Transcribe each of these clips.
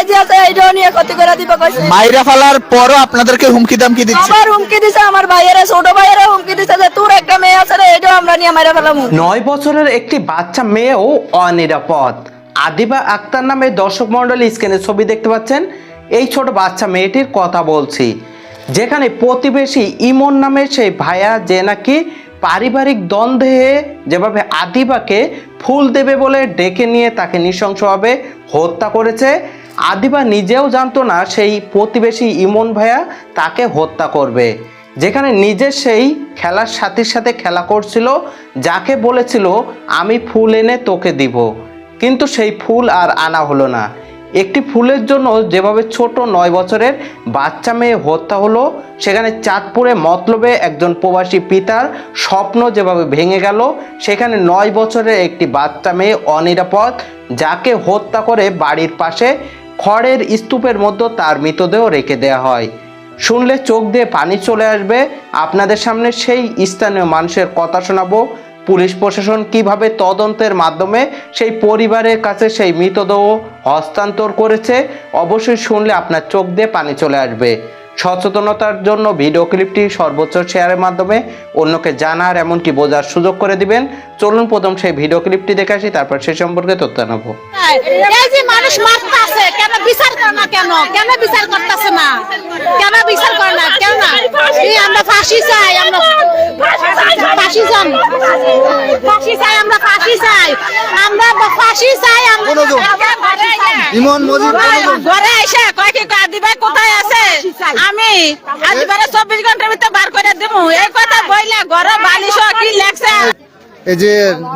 সাইজে আছে এইটাও নিয়ে ক্ষতি করে দিবে কইছে। মাইরা ফালার পরও আপনাদেরকে হুমকি দামকি দিচ্ছে? আমার হুমকি দিছে আমার ভাইয়েরা ছোট ভাইয়েরা হুমকি দিছে যে তোর একটা মেয়ে আছে রে এইটাও আমরা নিয়ে ফেলামু নয় বছরের একটি বাচ্চা মেয়েও অনিরাপদ। আদিবা আক্তার নামে দর্শক মন্ডলী স্ক্রিনে ছবি দেখতে পাচ্ছেন এই ছোট বাচ্চা মেয়েটির কথা বলছি। যেখানে প্রতিবেশী ইমন নামে সেই ভাইয়া যে নাকি পারিবারিক দ্বন্দ্বে যেভাবে আদিবাকে ফুল দেবে বলে ডেকে নিয়ে তাকে নৃশংসভাবে হত্যা করেছে আদিবা নিজেও জানতো না সেই প্রতিবেশী ইমন ভাইয়া তাকে হত্যা করবে। যেখানে নিজের সেই খেলার সাথীর সাথে খেলা করছিল, যাকে বলেছিল, আমি ফুল এনে তোকে দিব। কিন্তু সেই ফুল আর আনা হলো না। একটি ফুলের জন্য যেভাবে ছোট নয় বছরের বাচ্চা মেয়ে হত্যা হলো, সেখানে চাঁদপুরে মতলবে একজন প্রবাসী পিতার স্বপ্ন যেভাবে ভেঙে গেল, সেখানে নয় বছরের একটি বাচ্চা মেয়ে অনিরাপদ, যাকে হত্যা করে বাড়ির পাশে খড়ের স্তূপের মধ্যে তার মৃতদেহ রেখে দেওয়া হয়। শুনলে চোখ দিয়ে পানি চলে আসবে। আপনাদের সামনে সেই স্থানীয় মানুষের কথা শোনাবো। পুলিশ প্রশাসন কীভাবে তদন্তের মাধ্যমে সেই পরিবারের কাছে সেই মৃতদেহ হস্তান্তর করেছে, অবশ্যই শুনলে আপনার চোখ দিয়ে পানি চলে আসবে। সচেতনতার জন্য ভিডিও ক্লিপটি সর্বোচ্চ শেয়ারের মাধ্যমে অন্যকে জানার এমনকি বোঝার সুযোগ করে দিবেন। চলুন প্রথম সেই ভিডিও ক্লিপটি দেখে আসি তারপর সে সম্পর্কে তথ্য নেব এই যে মানুষ মারতাছে কেন বিচার করে না কেন? কেন বিচার করতেছে না? কেন বিচার করে না? কেন না? এই আমরা ফাঁসি চাই আমরা ফাঁসি চাই। ফাঁসি চাই আমরা ফাঁসি চাই। আমরা ফাঁসি চাই আমরা ইমন মজিদ ঘরে এসে আদিবাই কোথায় আছে? আমি চব্বিশ ঘণ্টার ভিতরে বার করে দেবো এই কথা বইলা ঘরে বালিশ কি লেখছে? এই যে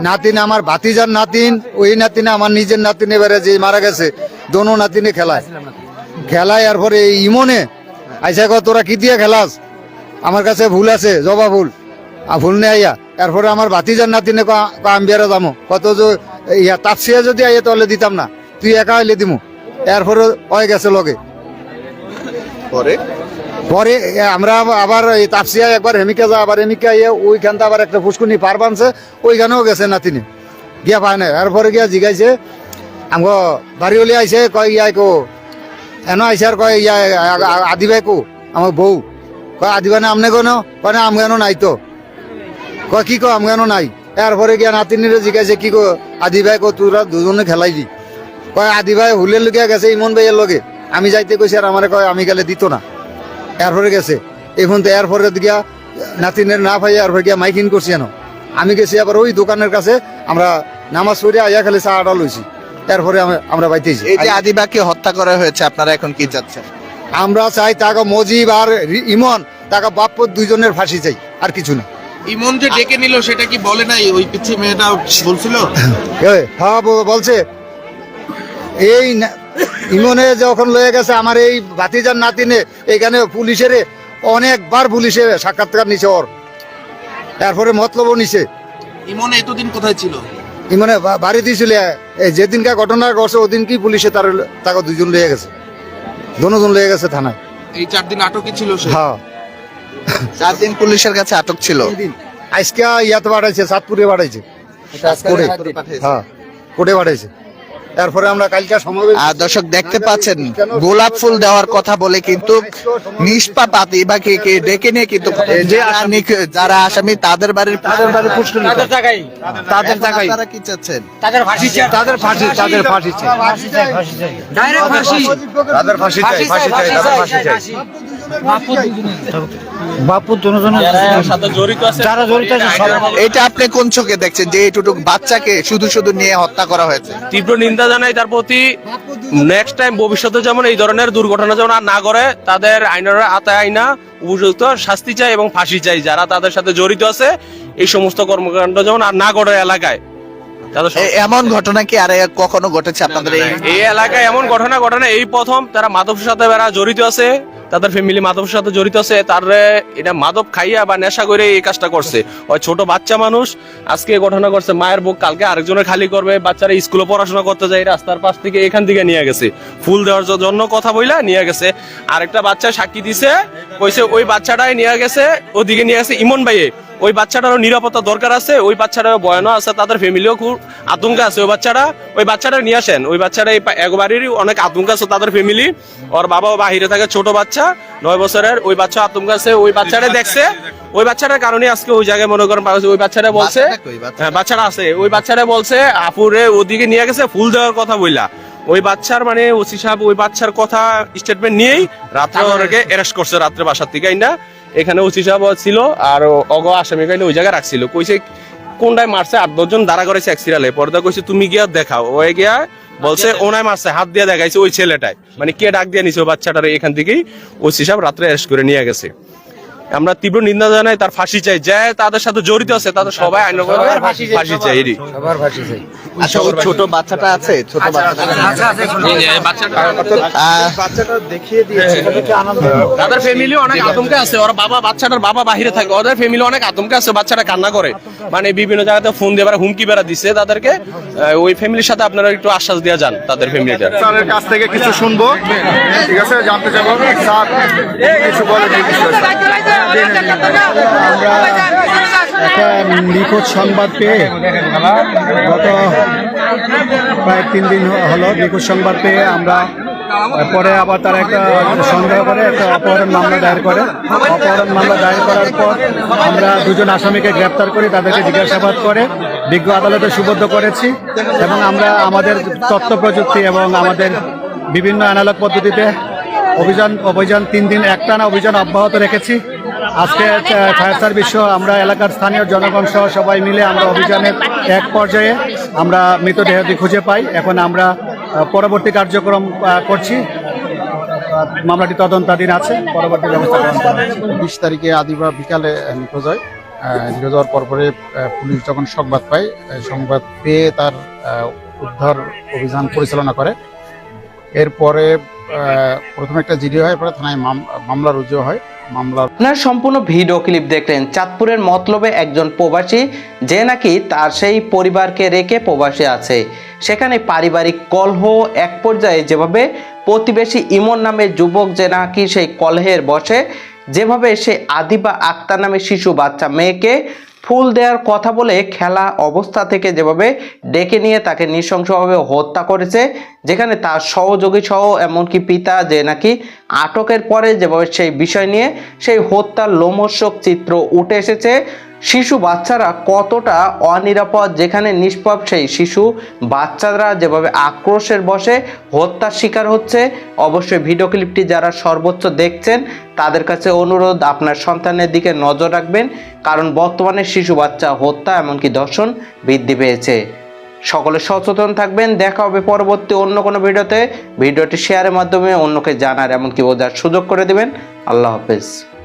নাতিন আমার ভাতিজার নাতিন ওই নাতিনে আমার নিজের নাতিন এবারে যে মারা গেছে দোনো নাতিনে খেলায়। খেলায় আর পরে এই ইমনে। আইসা কয় তোরা কি দিয়ে খেলাস? আমার কাছে ভুল আছে জবা ভুল। আর ভুল নেই আইয়া এরপরে আমার ভাতিজার নাতিনে আমি বেড়ে যাব কত যে ইয়া তাপসিয়া যদি আইয়া তাহলে দিতাম না। তুই একা হইলে দিমু। এরপরে হয়ে গেছে লগে। পরে? পরে আমরা আবার এই তাপসিয়া একবার হেমিকা যা, আবার হেমিকা ইয়ে ওইখানটা আবার একটা ফুসকুনি পার বানছে, ওইখানেও গেছে নাতিনি। গিয়া পায় না এরপরে গিয়া জিগাইছে, আমগো বাড়ি হলে আইছে, কয় ইয়া কো, এন আইছে আর কয় ইয়া আদিবাই কো, আমার বউ। কয় আদিবাই না আমনে কোনো কয় না আমগানো নাই তো। কয়, কি কো আমগানো নাই। এরপরে গিয়া নাতিনিরে জিগাইছে, কি কো আদিবাই কো, তোরা দুজনে খেলাইলি কয় আদিবাই হুলের লগে গেছে, ইমন ভাইয়ের লগে। আমি যাইতে কইছি আর আমারে কয় আমি গেলে দিত না। এরপরে গেছে। এখন তো এরপরে গিয়া নাতিনের না পাই এরপরে গিয়া মাইকিং করছি যেন আমি গেছি আবার ওই দোকানের কাছে আমরা নামাজ পড়ে আইয়া খালি চা আটা লইছি। এরপরে আমি- আমরা বাইতেছি। এই যে আদিবাকে হত্যা করা হয়েছে আপনারা এখন কি চাচ্ছেন? আমরা চাই তাকে মজিব আর ইমন তাকে বাপ্প দুইজনের ফাঁসি চাই আর কিছু না। ইমন যে ডেকে নিল সেটা কি বলে নাই? ওই পিচ্ছি মেয়েটা বলছিল? হ্যাঁ বলছে। এই না- ইমনে যখন লয়ে গেছে আমার এই ভাতিজার নাতিনে এখানে পুলিশের অনেকবার পুলিশে সাক্ষাৎকার নিছে ওর। তারপরে মতলবও নিছে। ইমন এতদিন কোথায় ছিল? ইমনে বা- বাড়ি দিয়েছিল। এই যেদিনকে ঘটনা ঘটছে ওদিন কি পুলিশে তার তাকে দুজন লয়ে গেছে। দুজন লয়ে গেছে থানায়। এই চার দিন আটকে ছিল সে? হ্যাঁ। চার দিন পুলিশের কাছে আটক ছিল? আজকে ইয়াতে বাড়াইছে সাতপুরে পাঠাইছে। কোর্টে। হ্যাঁ। কোটে পাঠাইছে। তারপরে আমরা কালকে সমাবেশ আর দর্শক দেখতে পাচ্ছেন গোলাপ ফুল দেওয়ার কথা বলে কিন্তু নিষ্পাপ আদিবাকে কে ডেকে নিয়ে কিন্তু যারা যারা আসামি তাদের বাড়ির তাদের বাড়ির পুষ্করণী তাদের জায়গায় তাদের জায়গায় তারা কি চাচ্ছেন? তাদের ফাঁসি চাই। তাদের ফাঁসি তাদের ফাঁসি চাই। ডাইরেক্ট ফাঁসি তাদের ফাঁসি চাই ফাঁসি চাই তাদের ফাঁসি চাই। বাপুর দুজনের। সাথে জড়িত আছে যারা জড়িত আছে এটা আপনি কোন চোখে দেখছেন যে এইটুকু বাচ্চাকে শুধু শুধু নিয়ে হত্যা করা হয়েছে? তীব্র নিন্দা জানাই তার প্রতি। নেক্সট টাইম ভবিষ্যতে যেমন এই ধরনের দুর্ঘটনা যেমন আর না করে তাদের আইনের আতায় আইনা উপযুক্ত শাস্তি চাই এবং ফাঁসি চাই। যারা তাদের সাথে জড়িত আছে এই সমস্ত কর্মকাণ্ড যেমন আর না করে এলাকায়। এমন ঘটনা কি আর কখনো ঘটেছে আপনাদের এই এই এলাকায় এমন ঘটনা ঘটনা এই প্রথম তারা মাদকের সাথে যারা জড়িত আছে তাদের ফ্যামিলি মাদকের সাথে জড়িত আছে তার এটা মাদব খাইয়া বা নেশা করে এই কাজটা করছে। ওই ছোট বাচ্চা মানুষ আজকে ঘটনা করছে মায়ের বুক কালকে আরেকজনের খালি করবে, বাচ্চারা স্কুলে পড়াশোনা করতে যায়, রাস্তার পাশ থেকে এখান থেকে নিয়ে গেছে। ফুল দেওয়ার জন্য কথা বইলা নিয়ে গেছে। আরেকটা বাচ্চা সাক্ষী দিছে, কইছে ওই বাচ্চাটাই নিয়ে গেছে, ওদিকে নিয়ে গেছে ইমন ভাইয়ে। ওই বাচ্চাটারও নিরাপত্তা দরকার আছে ওই বাচ্চাটারও বয়ানও আছে তাদের ফ্যামিলিও খুব আতঙ্কে আছে। ওই বাচ্চাটা ওই বাচ্চাটা নিয়ে আসেন। ওই বাচ্চাটা এই একবারেরই অনেক আতঙ্ক আছে তাদের ফ্যামিলি। ওর বাবাও বাহিরে থাকে ছোট বাচ্চা নয় বছরের। ওই বাচ্চা আতঙ্ক আছে ওই বাচ্চাটা দেখছে। ওই বাচ্চাটার কারণে আজকে ওই জায়গায় মনে করেন ওই বাচ্চাটা বলছে বাচ্চাটা হ্যাঁ বাচ্চাটা আছে। ওই বাচ্চাটা বলছে আপুরে ওদিকে নিয়ে গেছে ফুল দেওয়ার কথা বইলা। ওই বাচ্চার মানে ওসি সাহেব ওই বাচ্চার কথা স্টেটমেন্ট নিয়েই রাত্রে ওনাকে অ্যারেস্ট করছে রাত্রে বাসার থেকে আইনা এখানে ওসি সাহেব ছিল আর অগ আসামি কাইলে ওই জায়গায় রাখছিল। কইছে কোনটায় মারছে? আট দশজন দাঁড়া করেছে এক সিরিয়ালে পর্দা কইছে তুমি গিয়া দেখাও। ওই গিয়া বলছে ওনায় মারছে হাত দিয়ে দেখাইছে ওই ছেলেটাই মানে কে ডাক দিয়ে নিছে ওই বাচ্চাটারে এখান থেকেই ওসি সাহেব রাত্রে অ্যারেস্ট করে নিয়ে গেছে। আমরা তীব্র নিন্দা জানাই তার ফাঁসি চাই। যে তাদের সাথে জড়িত আছে তাদের সবাই আইন ফাঁসি চাই এরই। সবার ফাঁসি চাই। আচ্ছা ছোট বাচ্চাটা আছে ছোট বাচ্চাটা দেখিয়ে দিয়েছে এটা দেখে আনন্দ তাদের ফ্যামিলি অনেক আতঙ্কে আছে ওর বাবা বাচ্চাটার বাবা বাহিরে থাকে ওদের ফ্যামিলি অনেক আতঙ্কে আছে বাচ্চাটা কান্না করে। মানে বিভিন্ন জায়গাতে ফোন দিয়ে হুমকি বেড়া দিছে তাদেরকে। ওই ফ্যামিলির সাথে আপনারা একটু আশ্বাস দিয়ে যান তাদের ফ্যামিলিটা স্যারের কাছ থেকে কিছু শুনব। ঠিক আছে জানতে চাইব। স্যার কিছু বলেন এই বিষয়ে একটা নিখোঁজ সংবাদ পেয়ে গত প্রায় তিন দিন হলো নিখোঁজ সংবাদ পেয়ে আমরা পরে আবার তারা একটা সন্দেহ করে, একটা অপহরণ মামলা দায়ের করে। অপহরণ মামলা দায়ের করার পর আমরা দুজন আসামিকে গ্রেপ্তার করি তাদেরকে জিজ্ঞাসাবাদ করে, বিজ্ঞ আদালতে সুবদ্ধ করেছি এবং আমরা আমাদের তথ্য প্রযুক্তি এবং আমাদের বিভিন্ন অ্যানালগ পদ্ধতিতে অভিযান অভিযান তিন দিন একটানা অভিযান অব্যাহত রেখেছি। আজকে ফায়ার সার্ভিস সহ আমরা এলাকার স্থানীয় জনগণ সহ সবাই মিলে আমরা অভিযানের এক পর্যায়ে আমরা মৃতদেহটি খুঁজে পাই। এখন আমরা পরবর্তী কার্যক্রম করছি। মামলাটি তদন্তাধীন আছে। পরবর্তী ব্যবস্থা গ্রহণ করা হবে। বিশ তারিখে আদিবা বিকালে নিখোঁজ হয়। নিখোঁজ হওয়ার পরপরে পুলিশ যখন সংবাদ পায় সংবাদ পেয়ে তার উদ্ধার অভিযান পরিচালনা করে। এরপরে প্রথমে একটা জিডি হয় পরে থানায় মামলা রুজু হয়। আপনার সম্পূর্ণ ভিডিও ক্লিপ দেখলেন। চাঁদপুরের মতলবে একজন প্রবাসী, যে নাকি তার সেই পরিবারকে রেখে প্রবাসী আছে। সেখানে পারিবারিক কলহ এক পর্যায়ে যেভাবে প্রতিবেশী ইমন নামে যুবক যে নাকি সেই কলহের বসে, যেভাবে সে আদিবা আক্তার নামে শিশু বাচ্চা মেয়েকে ফুল দেওয়ার কথা বলে খেলা অবস্থা থেকে যেভাবে ডেকে নিয়ে তাকে নৃশংসভাবে হত্যা করেছে, যেখানে তার সহযোগী সহ এমনকি পিতা যে নাকি আটকের পরে যেভাবে সেই বিষয় নিয়ে সেই হত্যার লোমর্ষক চিত্র উঠে এসেছে। শিশু বাচ্চারা কতটা অনিরাপদ, যেখানে নিষ্পাপ সেই শিশু বাচ্চারা যেভাবে আক্রোশের বসে হত্যার শিকার হচ্ছে, অবশ্যই ভিডিও ক্লিপটি যারা সর্বোচ্চ দেখছেন, তাদের কাছে অনুরোধ, আপনার সন্তানের দিকে নজর রাখবেন, কারণ বর্তমানে শিশু বাচ্চা হত্যা এমনকি ধর্ষণ বৃদ্ধি পেয়েছে। সকলে সচেতন থাকবেন, দেখা হবে পরবর্তী অন্য কোনো ভিডিওতে। ভিডিওটি শেয়ারের মাধ্যমে অন্যকে জানার এমনকি বোঝার সুযোগ করে দেবেন। আল্লাহ হাফেজ।